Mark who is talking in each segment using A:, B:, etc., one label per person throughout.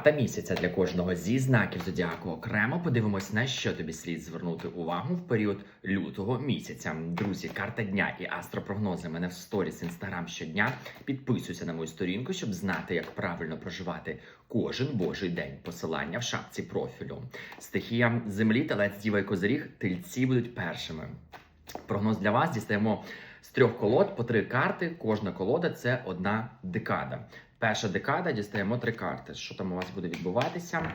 A: Карта місяця для кожного зі знаків зодіаку окремо. Подивимось, на що тобі слід звернути увагу в період лютого місяця. Друзі, карта дня і астропрогнози мене в сторіс інстаграм щодня. Підписуйся на мою сторінку, щоб знати, як правильно проживати кожен божий день. Посилання в шапці профілю. Стихія землі, талець, діва і козиріг, тельці будуть першими. Прогноз для вас дістаємо з трьох колод по три карти. Кожна колода це одна декада. Перша декада дістаємо три карти. Що там у вас буде відбуватися?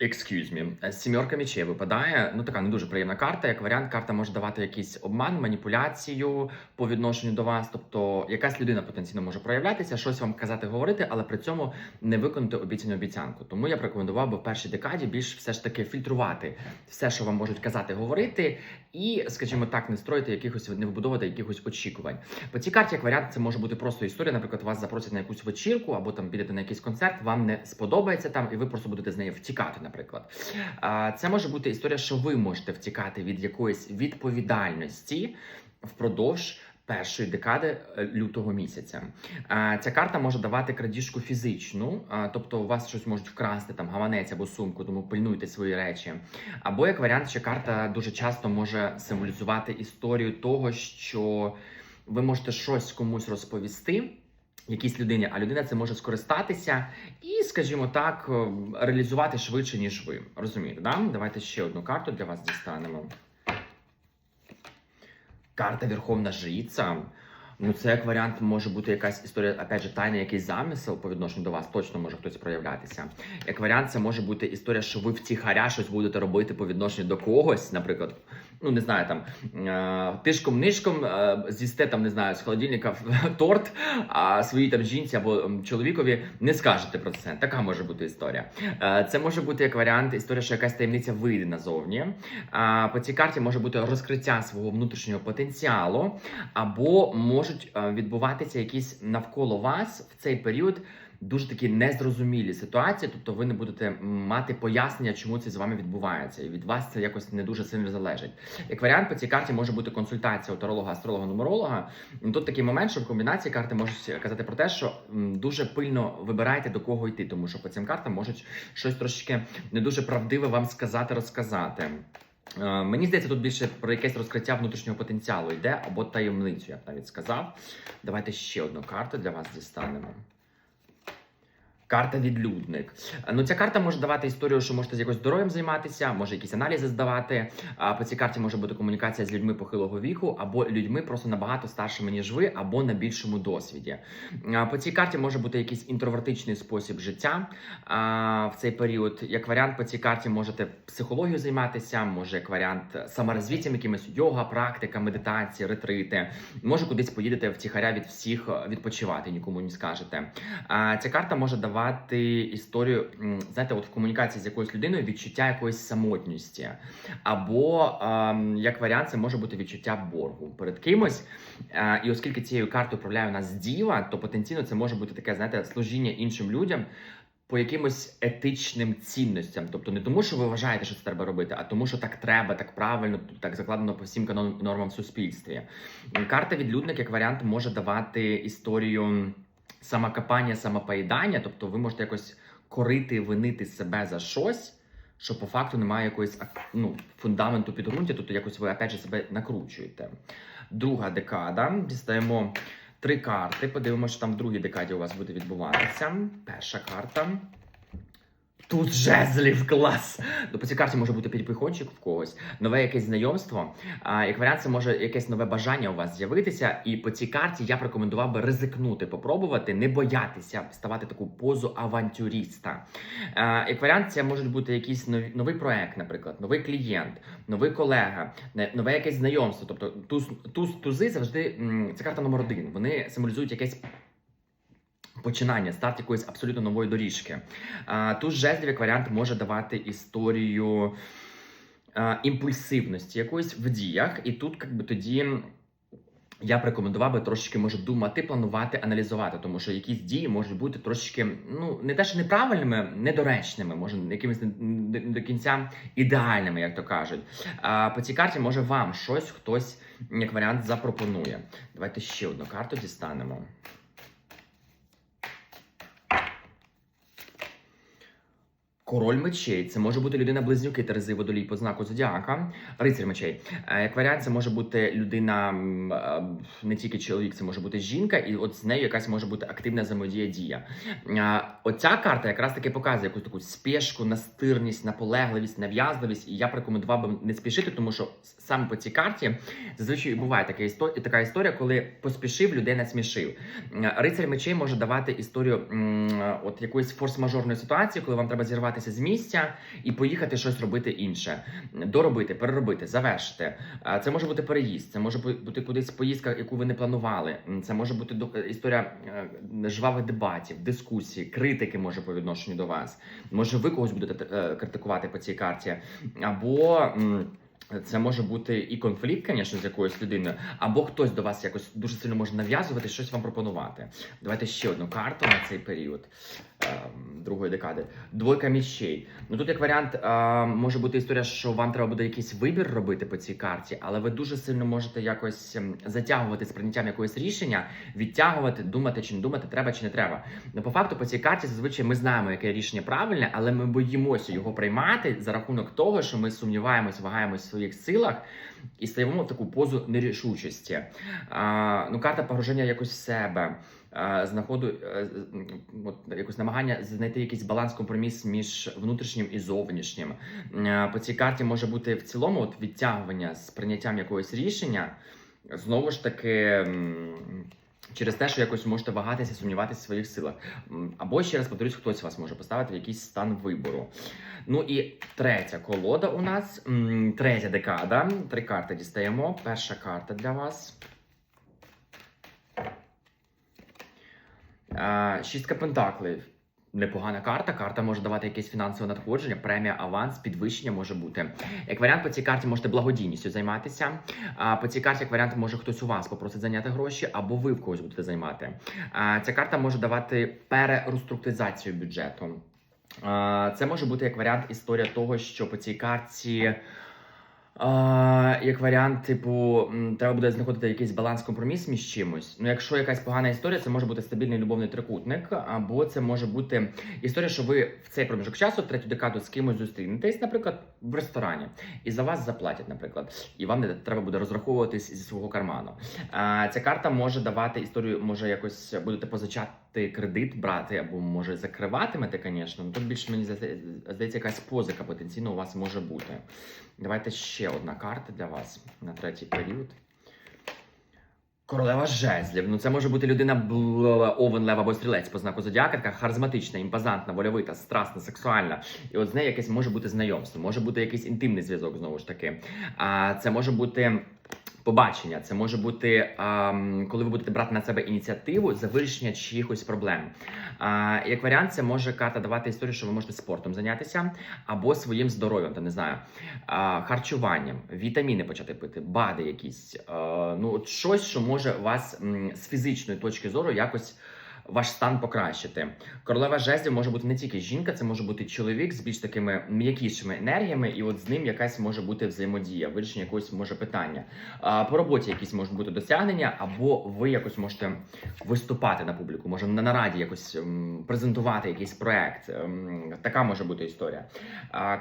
A: Excuse me. Сімерка мечей випадає. Ну така не дуже приємна карта. Як варіант, карта може давати якийсь обман, маніпуляцію по відношенню до вас. Тобто, якась людина потенційно може проявлятися, щось вам казати, говорити, але при цьому не виконати обіцяну обіцянку. Тому я б рекомендував би в першій декаді більш все ж таки фільтрувати все, що вам можуть казати, говорити, і, скажімо так, не строїти якихось не вибудовувати якихось очікувань. По цій карті, як варіант, це може бути просто історія. Наприклад, вас запросять на якусь вечірку або там підете на якийсь концерт, вам не сподобається там, і ви просто будете з неї втікати, наприклад. Це може бути історія, що ви можете втікати від якоїсь відповідальності впродовж. Першої декади е, лютого місяця ця карта може давати крадіжку фізичну, тобто у вас щось можуть вкрасти там гаманець або сумку, тому пильнуйте свої речі. Або як варіант, що карта дуже часто може символізувати історію того, що ви можете щось комусь розповісти. Якійсь людині, а людина це може скористатися і, скажімо так, е, реалізувати швидше, ніж ви. Розумієте, да? Давайте ще одну карту для вас дістанемо. Карта Верховна Жриця. Ну, це як варіант може бути якась історія, опять же, тайна, якийсь замисел по відношенню до вас, точно може хтось проявлятися. Як варіант, це може бути історія, що ви втіхаря щось будете робити по відношенню до когось, наприклад. Ну, не знаю, там е, тишком нишком е, з'їсте там, не знаю, з холодильника торт, а своїй там жінці або чоловікові не скажете про це. Така може бути історія. Е, Це може бути як варіант історія, що якась таємниця вийде назовні. По цій карті може бути розкриття свого внутрішнього потенціалу, або можуть е, відбуватися якісь навколо вас в цей період. Дуже такі незрозумілі ситуації, тобто ви не будете мати пояснення, чому це з вами відбувається, і від вас це якось не дуже сильно залежить. Як варіант, по цій карті може бути консультація у таролога, астролога, нумеролога. Тут такий момент, що в комбінації карти можуть казати про те, що дуже пильно вибирайте до кого йти, тому що по цим картам можуть щось трошки не дуже правдиве вам сказати, розказати. Е, Мені здається, тут більше про якесь розкриття внутрішнього потенціалу йде або таємницю, я б навіть сказав. Давайте ще одну карту для вас дістанемо. Карта відлюдник. Ну, ця карта може давати історію, що можете з якось здоров'ям займатися, може якісь аналізи здавати. А по цій карті може бути комунікація з людьми похилого віку, або людьми просто набагато старшими, ніж ви, або на більшому досвіді. А по цій карті може бути якийсь інтровертичний спосіб життя а, в цей період. Як варіант, по цій карті можете психологію займатися, може як варіант саморозвіттям, якимось йога, практика, медитація, ретрити. Може кудись поїдете втіхаря від всіх відпочивати, нікому не скажете. А ця карта може давати історію, м, знаєте, от в комунікації з якоюсь людиною відчуття якоїсь самотності. Або як варіант, це може бути відчуття боргу перед кимось. І оскільки цією картою управляє у нас діва, то потенційно це може бути таке, знаєте, служіння іншим людям. По якимось етичним цінностям, тобто не тому, що ви вважаєте, що це треба робити, а тому, що так треба, так правильно, так закладено по всім канонам нормам в суспільстві. Карта відлюдник як варіант може давати історію самокопання, самопоїдання, тобто ви можете якось корити, винити себе за щось, що по факту немає якоїсь ну, фундаменту підґрунтя, тобто якось ви опять же себе накручуєте. Друга декада. Дістаємо три карти. Подивимося, що там в другій декаді у вас буде відбуватися. Перша карта. Тут жезлів клас. Ну, по цій карті може бути підпихончик в когось, нове якесь знайомство. А як варіант, це може якесь нове бажання у вас з'явитися. І по цій карті я б рекомендував би ризикнути, попробувати, не боятися ставати таку позу авантюріста. А, як варіант, це можуть бути якийсь новий, новий проект, наприклад, новий клієнт, новий колега, нове якесь знайомство. Тобто туз, туз, тузи завжди це карта номер один. Вони символізують якесь починання, старт якоїсь абсолютно нової доріжки. Тут жезлів як варіант може давати історію імпульсивності якоїсь в діях, і тут якби тоді. Я б рекомендував би трошечки може думати, планувати, аналізувати, тому що якісь дії можуть бути трошечки, ну не те, що неправильними, недоречними, може якимись не до кінця ідеальними, як то кажуть. А по цій карті може вам щось хтось як варіант запропонує. Давайте ще одну карту дістанемо. Король мечей це може бути людина близнюки Терези водолій по знаку зодіака, рицар мечей. Е, Як варіант, це може бути людина е, не тільки чоловік, це може бути жінка, і от з нею якась може бути активна взаємодія дія. Е, Оця карта якраз таки показує якусь таку спешку, настирність, наполегливість, нав'язливість. І я б рекомендував би не спішити, тому що саме по цій карті зазвичай буває така історія, така історія, коли поспішив, людей насмішив. Рицар мечей може давати історію от якоїсь форс-мажорної ситуації, коли вам треба зірватися з місця і поїхати щось робити інше, доробити, переробити, завершити. Це може бути переїзд, це може бути кудись поїздка, яку ви не планували. Це може бути е, історія е, жвавих дебатів, дискусій, критики може по відношенню до вас. Може, ви когось будете е, критикувати по цій карті, або. Це може бути і конфлікт, звісно, з якоюсь людиною, або хтось до вас якось дуже сильно може нав'язувати щось вам пропонувати. Давайте ще одну карту на цей період другої декади. Двойка міщей. Ну тут як варіант е, може бути історія, що вам треба буде якийсь вибір робити по цій карті, але ви дуже сильно можете якось ем, затягувати з прийняттям якогось рішення, відтягувати, думати чи не думати, треба чи не треба. Ну по факту по цій карті зазвичай ми знаємо, яке рішення правильне, але ми боїмося його приймати за рахунок того, що ми сумніваємось, вагаємось в своїх силах і стаємо в таку позу нерішучості. А, ну, карта погруження якось в себе. А, Знаходу е, от, якось намагання знайти якийсь баланс, компроміс між внутрішнім і зовнішнім. Е, По цій карті може бути в цілому от відтягування з прийняттям якогось рішення. Знову ж таки, через те, що якось можете вагатися, сумніватися в своїх силах. Або ще раз повторюсь, хтось вас може поставити в якийсь стан вибору. Ну і третя колода у нас, третя декада. Три карти дістаємо. Перша карта для вас. Шістка пентаклів. Непогана карта. Карта може давати якесь фінансове надходження, премія, аванс, підвищення може бути. Як варіант, по цій карті можете благодійністю займатися. А по цій карті, як варіант, може хтось у вас попросить зайняти гроші, або ви в когось будете займати. А, ця карта може давати перереструктуризацію бюджету. Це може бути як варіант історія того, що по цій карті. Як варіант, типу, треба буде знаходити якийсь баланс компроміс між чимось. Ну, якщо якась погана історія, це може бути стабільний любовний трикутник, або це може бути історія, що ви в цей проміжок часу, третю декаду з кимось зустрінетесь, наприклад, в ресторані, і за вас заплатять, наприклад, і вам не треба буде розраховуватись зі свого карману. А, ця карта може давати історію, може якось будете позичати кредит, брати, або може закриватимете, звісно. Ну, тут більше мені здається, якась позика потенційно у вас може бути. Давайте ще одна карта для вас на третій період. Королева жезлів. Ну, це може бути людина овен, лев або стрілець по знаку зодіака, така харизматична, імпозантна, вольовита, страсна, сексуальна. І от з нею якесь може бути знайомство, може бути якийсь інтимний зв'язок знову ж таки. А це може бути. Побачення, це може бути, коли ви будете брати на себе ініціативу за вирішення чиїхось проблем. Як варіант, це може карта давати історію, що ви можете спортом зайнятися або своїм здоров'ям, та не знаю, харчуванням, вітаміни почати пити, бади якісь. Ну, от щось, що може вас з фізичної точки зору якось. Ваш стан покращити. Королева жезлів може бути не тільки жінка, це може бути чоловік з більш такими м'якішими енергіями, і от з ним якась може бути взаємодія, вирішення якогось може питання. По роботі якісь можуть бути досягнення, або ви якось можете виступати на публіку, може на нараді якось ем, презентувати якийсь проект. Ем, така може бути історія.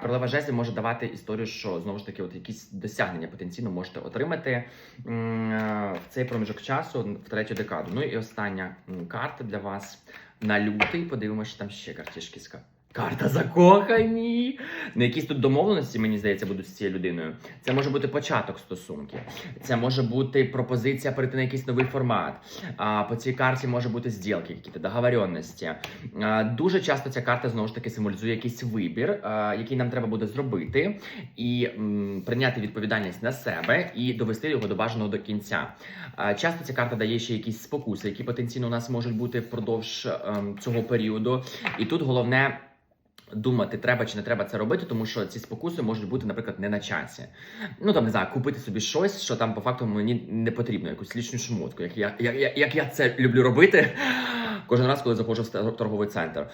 A: Королева жезлів може давати історію, що знову ж таки, от якісь досягнення потенційно можете отримати е, в цей проміжок часу в третю декаду. Ну і остання карта для вас на лютий. Подивимося, що там ще картішки. Карта закохані. Ну, якісь тут домовленості, мені здається, будуть з цією людиною. Це може бути початок стосунків. Це може бути пропозиція перейти на якийсь новий формат. А по цій карті може бути зділки, якісь договоренності. А, дуже часто ця карта знову ж таки символізує якийсь вибір, а, який нам треба буде зробити, і м, прийняти відповідальність на себе і довести його до бажаного до кінця. А, часто ця карта дає ще якісь спокуси, які потенційно у нас можуть бути впродовж ем, цього періоду. І тут головне. Думати, треба чи не треба це робити, тому що ці спокуси можуть бути, наприклад, не на часі. Ну там не знаю, купити собі щось, що там по факту мені не потрібно, якусь лічну шмотку, як я, як, як, я це люблю робити. Кожен раз, коли заходжу в торговий центр.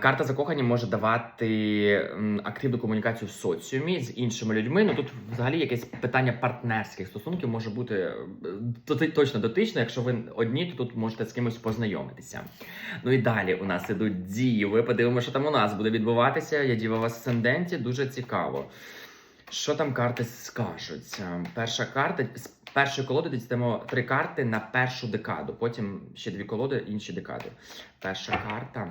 A: Карта закохані може давати активну комунікацію в соціумі з іншими людьми. Ну тут взагалі якесь питання партнерських стосунків може бути е, точно дотично. Якщо ви одні, то тут можете з кимось познайомитися. Ну і далі у нас ідуть діви. Подивимося, що там у нас буде відбуватися. Я діва в асценденті, дуже цікаво. Що там карти скажуть? Е, Перша карта з першої колоди дістаємо три карти на першу декаду. Потім ще дві колоди, інші декади. Перша карта.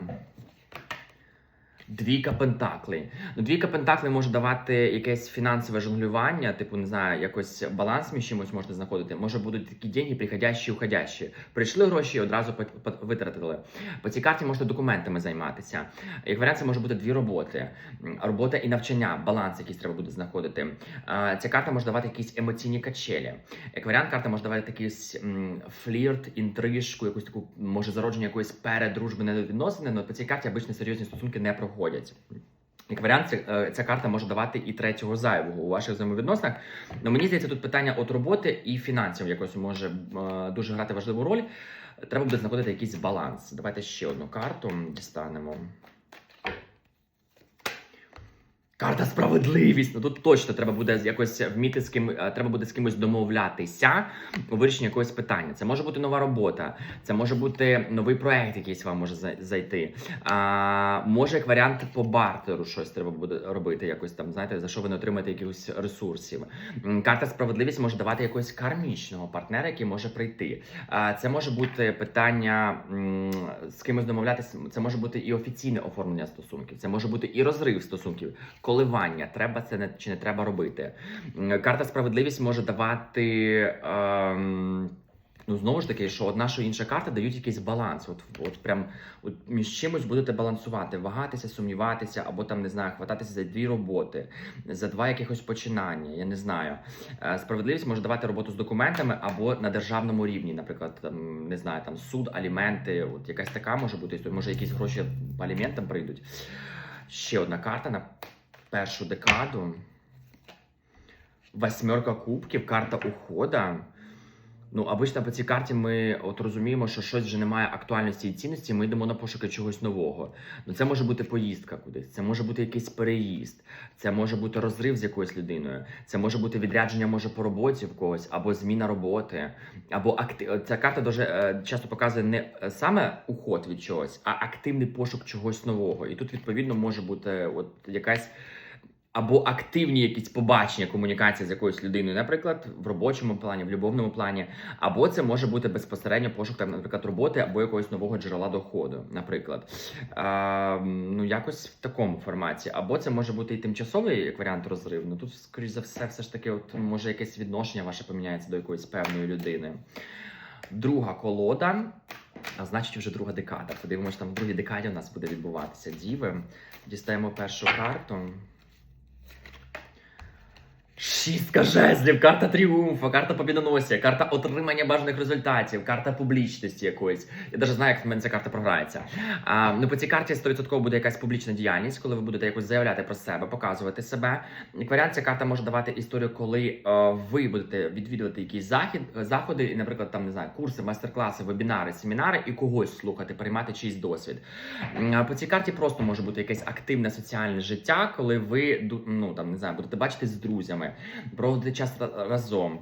A: Двійка пентаклей. Ну, двійка пентаклей може давати якесь фінансове жонглювання, типу, не знаю, якось баланс між чимось можете знаходити. Може будуть такі деньги, приходящі і уходящі. Прийшли гроші і одразу витратили. По цій карті можете документами займатися. Як варіант, це може бути дві роботи: робота і навчання, баланс якийсь треба буде знаходити. Ця карта може давати якісь емоційні качелі. Як варіант, карта може давати якийсь флірт, інтрижку, якусь таку може зародження якоїсь передружби недовідносини, але по цій карті обично серйозні стосунки не проходять. Як варіант, ця, е, ця карта може давати і третього зайвого у ваших взаємовідносинах. Но мені здається, тут питання от роботи і фінансів якось може е, дуже грати важливу роль. Треба буде знаходити якийсь баланс. Давайте ще одну карту дістанемо. Карта справедливість. Ну тут точно треба буде якось вміти з ким, е, треба буде з кимось домовлятися у вирішенні якогось питання. Це може бути нова робота, це може бути новий проект, якийсь вам може зайти. А, може, як варіант по бартеру щось треба буде робити, якось там, знаєте, за що ви не отримаєте якихось ресурсів. Карта справедливість може давати якогось кармічного партнера, який може прийти. А, це може бути питання з кимось домовлятися. Це може бути і офіційне оформлення стосунків, це може бути і розрив стосунків, коливання. Треба це не чи не треба робити. Карта справедливість може давати. Ем, Ну, знову ж таки, що одна, що інша карта дають якийсь баланс. От, от прям от між чимось будете балансувати, вагатися, сумніватися, або там не знаю, хвататися за дві роботи, за два якихось починання. Я не знаю. Е, Справедливість може давати роботу з документами або на державному рівні, наприклад, там не знаю, там суд, аліменти. От якась така може бути. Може, якісь гроші по аліментам прийдуть. Ще одна карта на першу декаду. Восьмерка кубків, карта ухода. Ну, обично по цій карті ми от розуміємо, що щось вже не має актуальності і цінності. Ми йдемо на пошуки чогось нового. Ну, це може бути поїздка кудись, це може бути якийсь переїзд, це може бути розрив з якоюсь людиною, це може бути відрядження, може по роботі в когось, або зміна роботи, або акти... Ця карта дуже е, часто показує не саме уход від чогось, а активний пошук чогось нового. І тут відповідно може бути от якась. Або активні якісь побачення, комунікація з якоюсь людиною, наприклад, в робочому плані, в любовному плані, або це може бути безпосередньо пошук, там, наприклад, роботи або якогось нового джерела доходу, наприклад. А, ну, якось в такому форматі. Або це може бути і тимчасовий як варіант розрив. Ну тут, скоріш за все, все ж таки, от може якесь відношення ваше поміняється до якоїсь певної людини. Друга колода. А значить, вже друга декада. Подивимося, там в другій декаді у нас буде відбуватися діви. Дістаємо першу карту. Шістка жезлів, карта тріумфу, карта побідоносія, карта отримання бажаних результатів, карта публічності якоїсь. Я навіть знаю, як в мене ця карта програється. А, ну, по цій карті 100% буде якась публічна діяльність, коли ви будете якось заявляти про себе, показувати себе. Як варіант, ця карта може давати історію, коли е, ви будете відвідувати якісь захід, заходи, і, наприклад, там не знаю, курси, майстер-класи, вебінари, семінари, і когось слухати, приймати чийсь досвід. А По цій карті просто може бути якесь активне соціальне життя, коли ви ну там не знаю, будете бачитись з друзями, проводити час разом.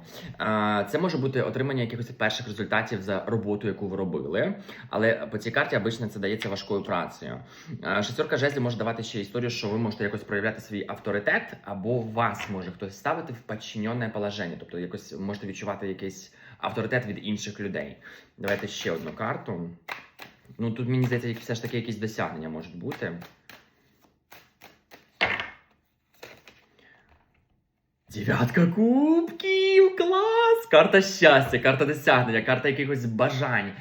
A: Це може бути отримання якихось перших результатів за роботу, яку ви робили. Але по цій карті обично це дається важкою працею. Шестерка жезлів може давати ще історію, що ви можете якось проявляти свій авторитет, або вас може хтось ставити в підчинене положення, тобто якось можете відчувати якийсь авторитет від інших людей. Давайте ще одну карту. Ну тут мені здається, все ж таки якісь досягнення можуть бути. Дев'ятка кубків! Клас! Карта щастя, карта досягнення, карта якихось бажань.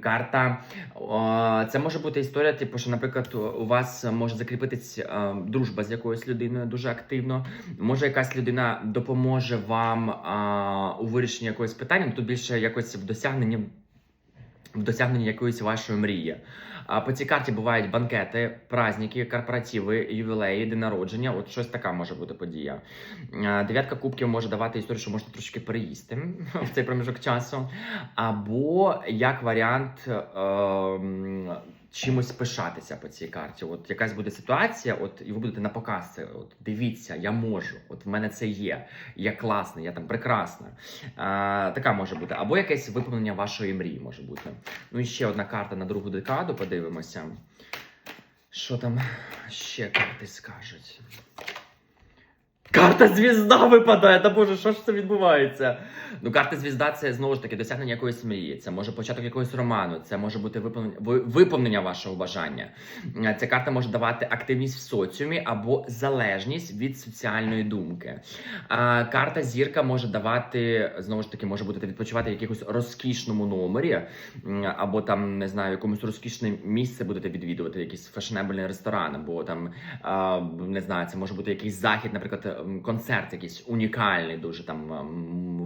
A: Карта. О, це може бути історія, типу, що, наприклад, у вас може закріпитись е, дружба з якоюсь людиною дуже активно. Може, якась людина допоможе вам а, у вирішенні якогось питання. Ну, Тут більше якось в досягненні в досягненні якоїсь вашої мрії. А по цій карті бувають банкети, праздники, корпоративи, ювілеї, день народження. От щось така може бути подія. Дев'ятка кубків може давати історію, що можна трошки переїсти в цей проміжок часу. Або як варіант. Чимось пишатися по цій карті. От якась буде ситуація, от і ви будете на показ це. От дивіться, я можу. От в мене це є. Я класний, я там прекрасна. А, така може бути. Або якесь виповнення вашої мрії може бути. Ну і ще одна карта на другу декаду. Подивимося. Що там ще карти скажуть? Карта звізда випадає. Та боже, що ж це відбувається? Ну, карта звізда це знову ж таки досягнення якоїсь мрії. Це може початок якогось роману, це може бути виповнення, виповнення вашого бажання. Е, Ця карта може давати активність в соціумі або залежність від соціальної думки. А карта зірка може давати знову ж таки, може бути відпочивати в якихось розкішному номері, або там не знаю, якомусь розкішне місце будете відвідувати, якийсь фешенебельний ресторан, або там не знаю, це може бути якийсь захід, наприклад, концерт, якийсь унікальний, дуже там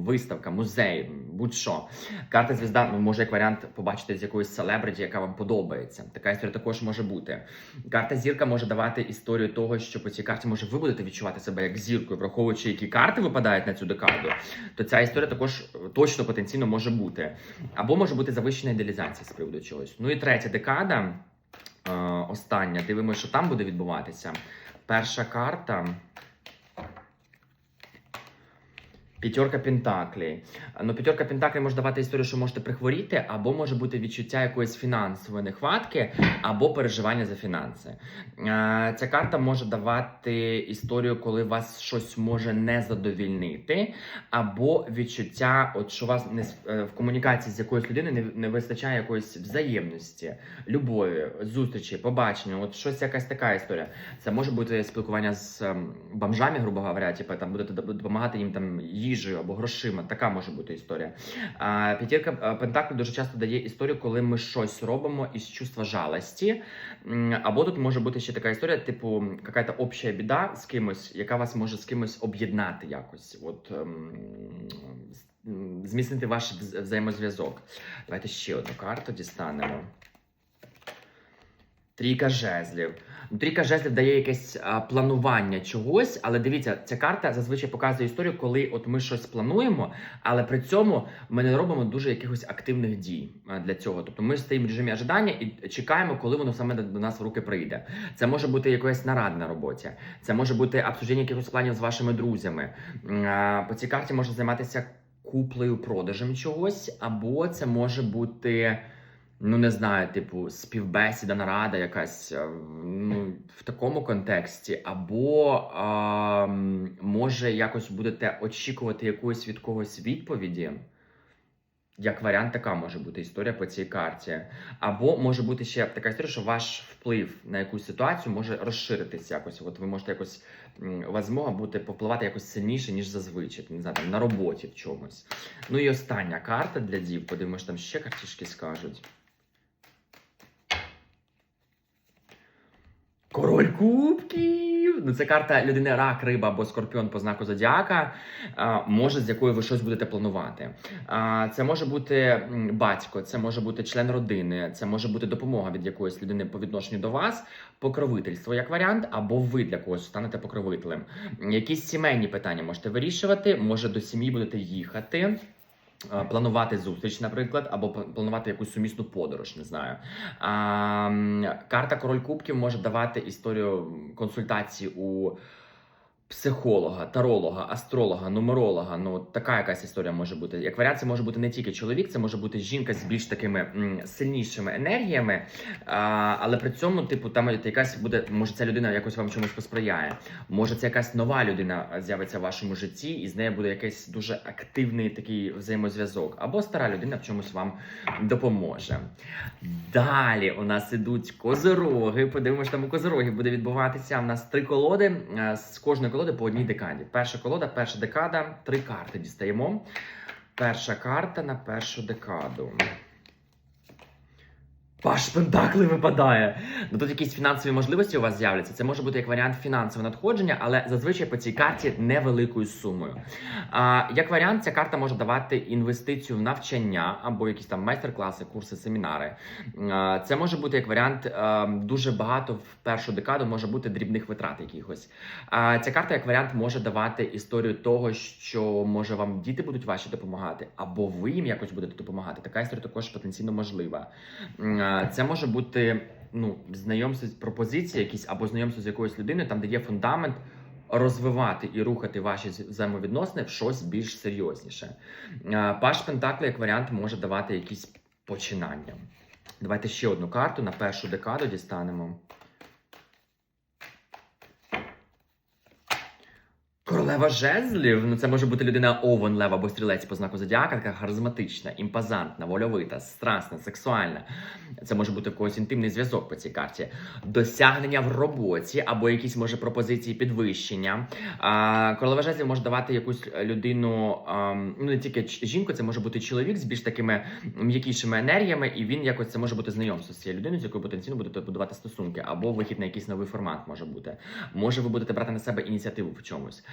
A: виставка, музей, будь-що. Карта звізда ну, може як варіант побачити з якоїсь селебриті, яка вам подобається. Така історія також може бути. Карта зірка може давати історію того, що по цій карті може ви будете відчувати себе як зіркою, враховуючи, які карти випадають на цю декаду, то ця історія також е, точно потенційно може бути. Або може бути завищена ідеалізація з приводу чогось. Ну і третя декада, е, остання. Дивимося, що там буде відбуватися. Перша карта. П'ятерка Пентаклей. Ну, п'ятерка Пентаклей може давати історію, що можете прихворіти, або може бути відчуття якоїсь фінансової нехватки, або переживання за фінанси. Е, Ця карта може давати історію, коли вас щось може не задовільнити, або відчуття, от що вас не е, в комунікації з якоюсь людиною не, не вистачає якоїсь взаємності, любові, зустрічі, побачення. От щось якась така історія. Це може бути спілкування з ем, бомжами, грубо говоря, типу там будете допомагати їм там їжею або грошима. Така може бути історія. А, п'ятірка е, Пентаклів дуже часто дає історію, коли ми щось робимо із чувства жалості. Або тут може бути ще така історія, типу, якась обща біда з кимось, яка вас може з кимось об'єднати якось. От ем, зміцнити ваш взаємозв'язок. Давайте ще одну карту дістанемо. Трійка жезлів. Ну, Трійка жезлів дає якесь а, планування чогось, але дивіться, ця карта зазвичай показує історію, коли от ми щось плануємо, але при цьому ми не робимо дуже якихось активних дій для цього. Тобто ми стоїмо в режимі ожидання і чекаємо, коли воно саме до, нас в руки прийде. Це може бути якась нарада на роботі, це може бути обсуждення якихось планів з вашими друзями. А, по цій карті можна займатися куплею, продажем чогось, або це може бути. Ну, не знаю, типу, співбесіда, нарада якась е, ну, в такому контексті, або а, може якось будете очікувати якоїсь від когось відповіді. Як варіант, така може бути історія по цій карті. Або може бути ще така історія, що ваш вплив на якусь ситуацію може розширитися якось. От ви можете якось у вас змога бути повпливати якось сильніше, ніж зазвичай. Не знаю, там на роботі в чомусь. Ну і остання карта для дів. Подивимось, там ще картішки скажуть. Король кубків. Ну, це карта людини рак, риба або скорпіон по знаку зодіака, а, може, з якою ви щось будете планувати. А, Це може бути батько, це може бути член родини, це може бути допомога від якоїсь людини по відношенню до вас, покровительство як варіант, або ви для когось станете покровителем. Якісь сімейні питання можете вирішувати, може до сім'ї будете їхати. Е, Планувати зустріч, наприклад, або планувати якусь сумісну подорож, не знаю. А, карта Король Кубків може давати історію консультації у психолога, таролога, астролога, нумеролога. Ну, така якась історія може бути. Як варіант, це може бути не тільки чоловік, це може бути жінка з більш такими м, сильнішими енергіями. А, але при цьому, типу, там якась буде, може, ця людина якось вам чомусь посприяє. Може, це якась нова людина з'явиться в вашому житті, і з нею буде якийсь дуже активний такий взаємозв'язок. Або стара людина в чомусь вам допоможе. Далі у нас ідуть козороги. Подивимося, там у козороги буде відбуватися. У нас три колоди е, з кожної колоди по одній декаді. Перша колода, перша декада, три карти дістаємо. Перша карта на першу декаду. Паш Пентакли випадає. Ну тут якісь фінансові можливості у вас з'являться. Це може бути як варіант фінансового надходження, але зазвичай по цій карті невеликою сумою. А, як варіант, ця карта може давати інвестицію в навчання або якісь там майстер-класи, курси, семінари. А, це може бути як варіант а, дуже багато в першу декаду може бути дрібних витрат якихось. А, ця карта як варіант може давати історію того, що може вам діти будуть ваші допомагати, або ви їм якось будете допомагати. Така історія також потенційно можлива. А, Це може бути ну, знайомство з пропозиції, якісь або знайомство з якоюсь людиною, там де є фундамент. Розвивати і рухати ваші взаємовідносини в щось більш серйозніше. Паш Пентакли як варіант може давати якісь починання. Давайте ще одну карту на першу декаду дістанемо. Королева жезлів, ну це може бути людина овен, лев або стрілець по знаку зодіака, така харизматична, імпозантна, вольовита, страсна, сексуальна. Це може бути когось інтимний зв'язок по цій карті. Досягнення в роботі або якісь може пропозиції підвищення. А, королева жезлів може давати якусь людину, ам, ну не тільки жінку, це може бути чоловік з більш такими м'якішими енергіями, і він якось це може бути знайомство з цією людиною, з якою потенційно будете будувати стосунки, або вихід на якийсь новий формат може бути. Може, ви будете брати на себе ініціативу в чомусь.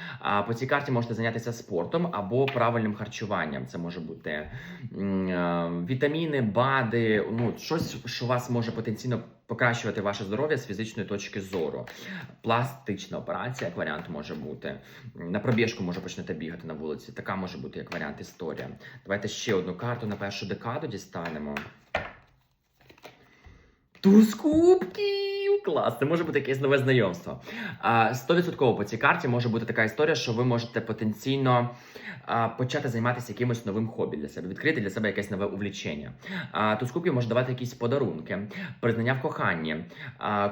A: По цій карті можете зайнятися спортом або правильним харчуванням. Це може бути е, вітаміни, БАДи, ну щось, що вас може потенційно покращувати ваше здоров'я з фізичної точки зору. Пластична операція, як варіант, може бути. На пробіжку може почнете бігати на вулиці. Така може бути як варіант історія. Давайте ще одну карту на першу декаду дістанемо. Туз кубків! Клас, це може бути якесь нове знайомство. Стовідсотково 100% по цій карті може бути така історія, що ви можете потенційно почати займатися якимось новим хобі для себе, відкрити для себе якесь нове увлічення. Тут скупі може давати якісь подарунки, признання в коханні,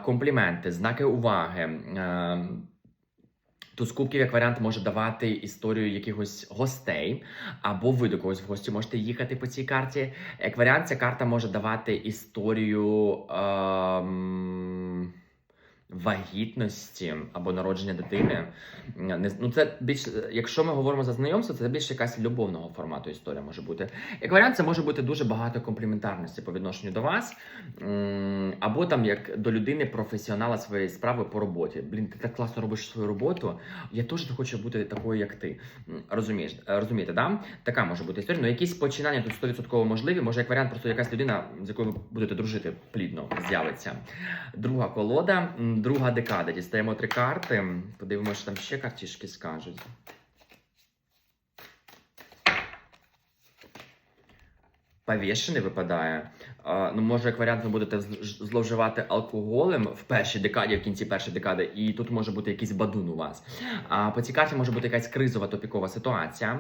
A: компліменти, знаки уваги. А, скупків як варіант може давати історію якихось гостей, або ви до когось в гості можете їхати по цій карті. Як варіант, ця карта може давати історію ем, вагітності або народження дитини. Ну це більш, якщо ми говоримо за знайомство, це більш якась любовного формату історія може бути. Як варіант, це може бути дуже багато компліментарності по відношенню до вас, або там як до людини професіонала своєї справи по роботі. Блін, ти так класно робиш свою роботу. Я теж хочу бути такою, як ти. Розумієш, е, розумієте, да? Така може бути історія. Ну, якісь починання тут 100% можливі. Може, як варіант, просто якась людина, з якою ви будете дружити плідно, з'явиться. Друга колода, друга декада. Дістаємо три карти. Подивимося, що там ще картішки скажуть. Повішений випадає. Ну, може, як варіант, ви будете зловживати алкоголем в першій декаді, в кінці першої декади, і тут може бути якийсь бадун у вас. А по цій карті може бути якась кризова топікова ситуація.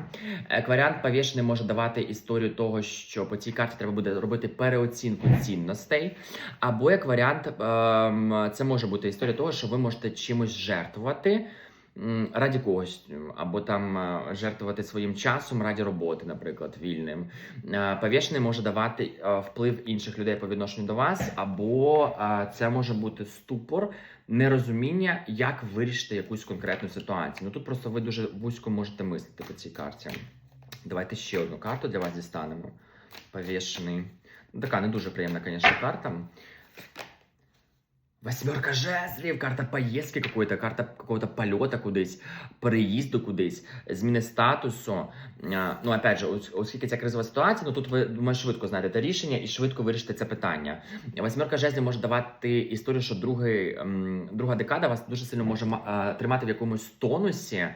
A: Як варіант, може давати історію того, що по цій карті треба буде робити переоцінку цінностей. Або як варіант, ем, це може бути історія того, що ви можете чимось жертвувати. Раді когось, або там е, жертвувати своїм часом раді роботи, наприклад, вільним. Е, Повішений може давати е, вплив інших людей по відношенню до вас, або це може бути ступор, нерозуміння, як вирішити якусь конкретну ситуацію. Ну тут просто ви дуже вузько можете мислити по цій карті. Давайте ще одну карту для вас дістанемо. Повішений. Ну, така не дуже приємна, звісно, карта. Восьмерка жезлів, карта поїздки какої-то, карта какого-то польоту кудись, переїзду кудись, зміни статусу. Ну, опять же, оскільки ця кризова ситуація, ну тут ви думаю, швидко знайдете рішення і швидко вирішите це питання. Восьмерка жезлів може давати історію, що другий, друга декада вас дуже сильно може тримати в якомусь тонусі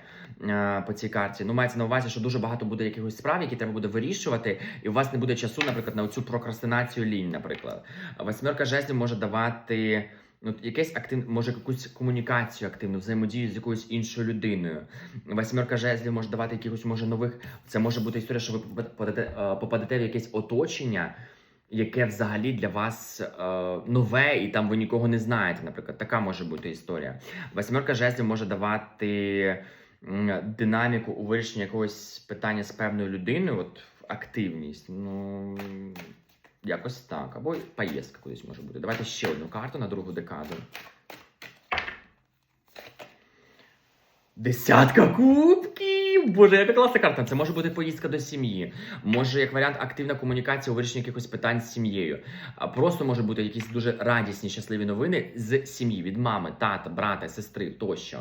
A: по цій карті. Ну, мається на увазі, що дуже багато буде якихось справ, які треба буде вирішувати, і у вас не буде часу, наприклад, на цю прокрастинацію лінь, наприклад. Восьмерка жезлів може давати. Ну, якесь актив, може якусь комунікацію активну, взаємодію з якоюсь іншою людиною. Восьмерка жезлів може давати якихось може нових. Це може бути історія, що ви попадете, е, попадете в якесь оточення, яке взагалі для вас е, нове, і там ви нікого не знаєте. Наприклад, така може бути історія. Восьмерка жезлів може давати динаміку у вирішенні якогось питання з певною людиною, от активність. Ну. Якось так. Або поїздка кудись може бути. Давайте ще одну карту на другу декаду. Десятка кубків! Боже, яка класна карта. Це може бути поїздка до сім'ї. Може, як варіант, активна комунікація у вирішенні якихось питань з сім'єю. Просто може бути якісь дуже радісні, щасливі новини з сім'ї від мами, тата, брата, сестри тощо.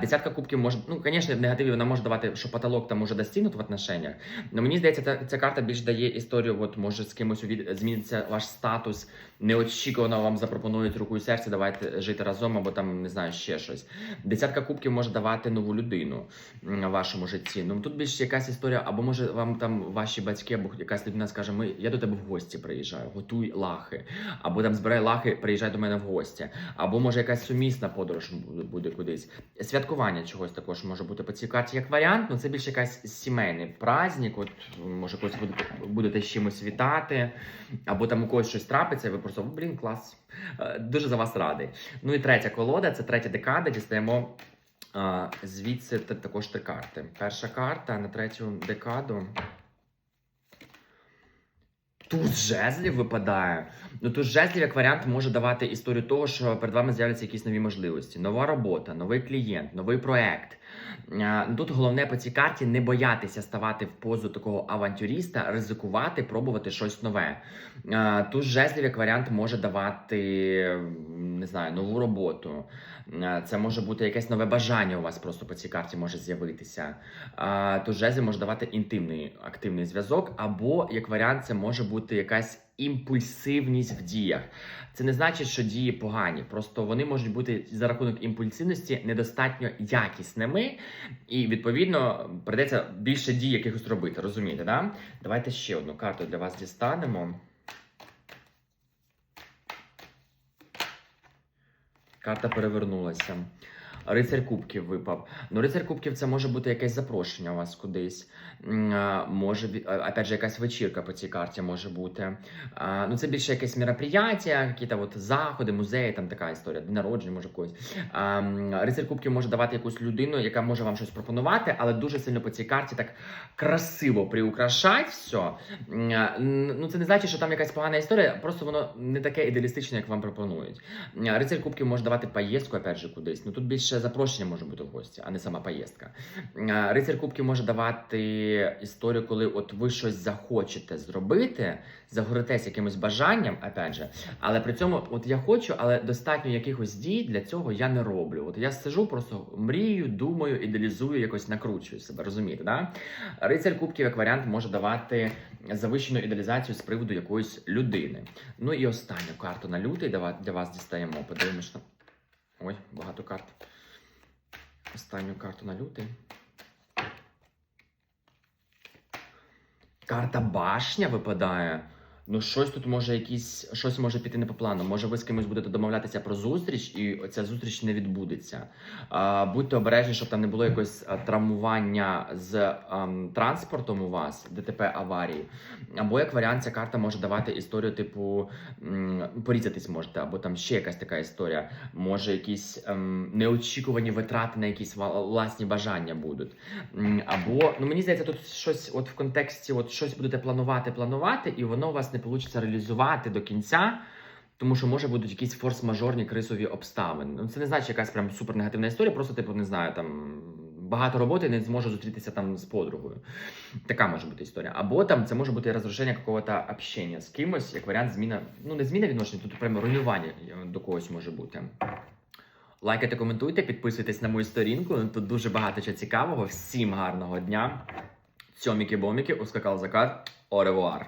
A: Десятка кубків може, ну, звісно, в негативі вона може давати, що потолок там може достигнути в отношениях. Но мені здається, ця, ця карта більш дає історію, от може з кимось увід... зміниться ваш статус, неочікувано вам запропонують руку і серце, давайте жити разом, або там не знаю ще щось. Десятка кубків може давати нову людину в вашому житті. Ну тут більше якась історія, або може вам там ваші батьки, або якась людина скаже: Ми я до тебе в гості приїжджаю, готуй лахи, або там збирай лахи, приїжджай до мене в гості, або може якась сумісна подорож буде- кудись. Святкування чогось також може бути по цій карті як варіант. Ну це більше якась сімейний праздник. От може когось будете, з чимось вітати, або там у когось щось трапиться, ви просто блін, клас. Е, Дуже за вас радий. Ну і третя колода це третя декада. Дістаємо звідси також три карти. Перша карта на третю декаду. Туз жезлів випадає. Ну, туз жезлів як варіант може давати історію того, що перед вами з'являться якісь нові можливості, нова робота, новий клієнт, новий проект. Ну, Тут головне по цій карті не боятися ставати в позу такого авантюріста, ризикувати, пробувати щось нове. А, Туз жезлів як варіант може давати не знаю, нову роботу. Це може бути якесь нове бажання у вас просто по цій карті може з'явитися. А, Туз жезлів може давати інтимний активний зв'язок, або як варіант, це може бути якась імпульсивність в діях. Це не значить, що дії погані. Просто вони можуть бути за рахунок імпульсивності недостатньо якісними, і відповідно придеться більше дій якихось робити. Розумієте, да? Давайте ще одну карту для вас дістанемо. Карта перевернулася. Рицарь кубків випав. Ну, рицарь кубків це може бути якесь запрошення у вас кудись. Може, опять же, якась вечірка по цій карті може бути. Ну, це більше якесь мероприятие, якісь от заходи, музеї, там така історія, день народження, може когось. Рицарь кубків може давати якусь людину, яка може вам щось пропонувати, але дуже сильно по цій карті так красиво приукрашать все. Ну, це не значить, що там якась погана історія, просто воно не таке ідеалістичне, як вам пропонують. Рицарь кубків може давати поїздку, опять же, кудись. Ну тут більше запрошення може бути в гості, а не сама поїздка. М, Рицарь кубків може давати історію, коли от ви щось захочете зробити, загоритесь якимось бажанням, опять же, але при цьому, от я хочу, але достатньо якихось дій для цього я не роблю. От я сижу, просто мрію, думаю, ідеалізую, якось накручую себе. Розумієте, да? Рицарь кубків як варіант може давати завищену ідеалізацію з приводу якоїсь людини. Ну і останню карту на лютий для вас дістаємо. Подивимось. Ой, багато карт. Останню карту на лютий. Карта башня випадає. Ну, щось тут може якісь, щось може піти не по плану. Може, ви з кимось будете домовлятися про зустріч, і ця зустріч не відбудеться. А, будьте обережні, щоб там не було якогось травмування з ам, транспортом у вас, ДТП аварії. Або як варіант, ця карта може давати історію, типу м, порізатись можете, або там ще якась така історія. Може, якісь ем, неочікувані витрати на якісь власні бажання будуть. Або, ну мені здається, тут щось от в контексті, от щось будете планувати, планувати, і воно у вас не вийде реалізувати до кінця. Тому що може будуть якісь форс-мажорні кризові обставини. Ну, це не значить якась прям супер негативна історія, просто типу не знаю, там багато роботи не зможу зустрітися там з подругою. Така може бути історія. Або там це може бути розрушення какого-то общення з кимось, як варіант зміна. Ну не зміна відношень, тут прямо руйнування е, до когось може бути. Лайкайте, коментуйте, підписуйтесь на мою сторінку. Тут дуже багато чого цікавого. Всім гарного дня. Цьоміки-боміки, ускакав закат. Оревуар.